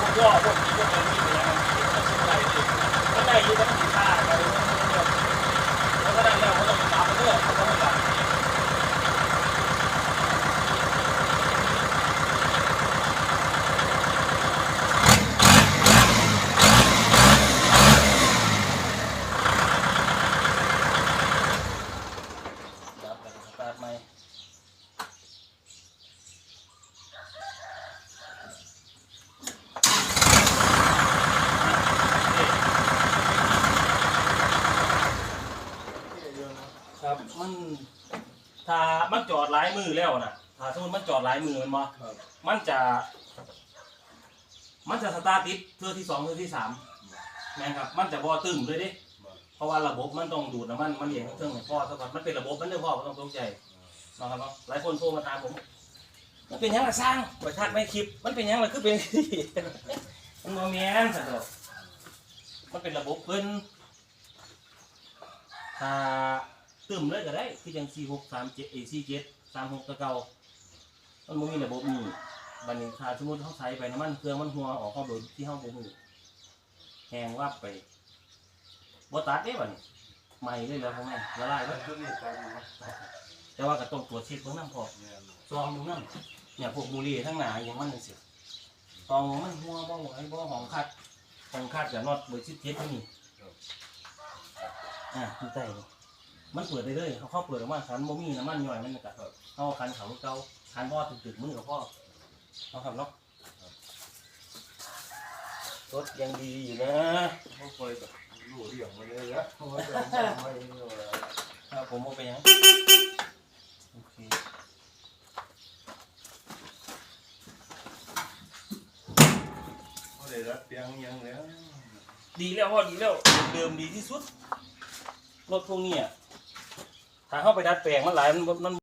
พวกย่อพวกนี้พวกนี้นี่นะมันใหญ่ดีมัยใหญ่ดีมัน มันจอดหลายมือแล้วน่ะถ้าสมมติมันจอดหลายมือแมันบ่ครับ มันจะ มันจะสตาร์ทติดเทือที่สองเทือที่สามแม่นครับ มันจะบ่ตึงเลยเดิเพราะว่าระบบมันต้องดูดน้ำมันมันเลี้ยงเครื่องของพ่อซะก่อนมันเป็นระบบมันเด้อพ่อบ่ต้องตกใจนะครับเนาะหลายคนโทรมาถามผมมันเป็นหยังล่ะสร้างไปทักในคลิป มันเป็นหยังล่ะคือเป็นมันบ่แม่นซะดอกมันเป็นระบบเพิ่นถ้า ตึมเลยก็ได้คือจัง4637เจ็ดเอ47 36ตะเกามันบ่มีระบบนี้บัดนี้ถ้าสมมติเฮาใส่ไปน้ำมันเครื่องมันหัวออกเข้าโดยที่เฮาบ่ฮู้แหงวับไปบ่ตัดเด้บัดนี้ใหม่เลยแล้วพ่อแม่ละลายแล้วตัวนี้ตอนนี้แต่ว่าก็ต้องตรวจเช็คเบิ่งนำพอซองมึงนำเนี่ยพวกบุหรี่ทั้งหนาอย่างมันจังซี่ตองมันหัวบ่ไหวบ่หอมคัดของคัดกับน็อตเบอร์17ตัวนี้อ่าคือใต้นี่ มันเปิดได้เลยเขาเข้าเปิดออกมาคันบ่มีน้ำมันย่อยมันก็เฮาคันเขาเก่าคันบ่ตึกๆมือกับพ่อเนาะครับเนาะรถยังดีอยู่นะเขาเคยแบบรู้เรื่องมาเลยนะเขาจะไม่ไม่เลยครับผมเอาไปยังโอเคเขาได้รับเตียงยังแล้วดีแล้วพ่อดีแล้วเดิมดีที่สุดรถพวกเนี้ย ถ้าเข้าไปดัดแปลงมันหลายมันมัน